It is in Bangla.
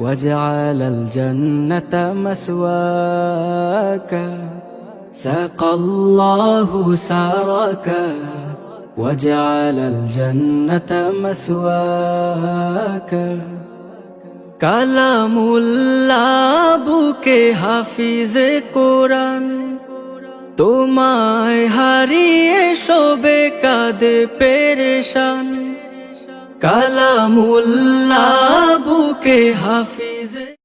وجعل الجنة مسواك سقى الله سراك وجعل الجنة مسواك কালামুল্লাহ বুকে হাফিজে কোরআন তোমায় হারিয়ে শোবে কাঁদে পেরেশান কালামুল্লাহ বুকে হাফিজে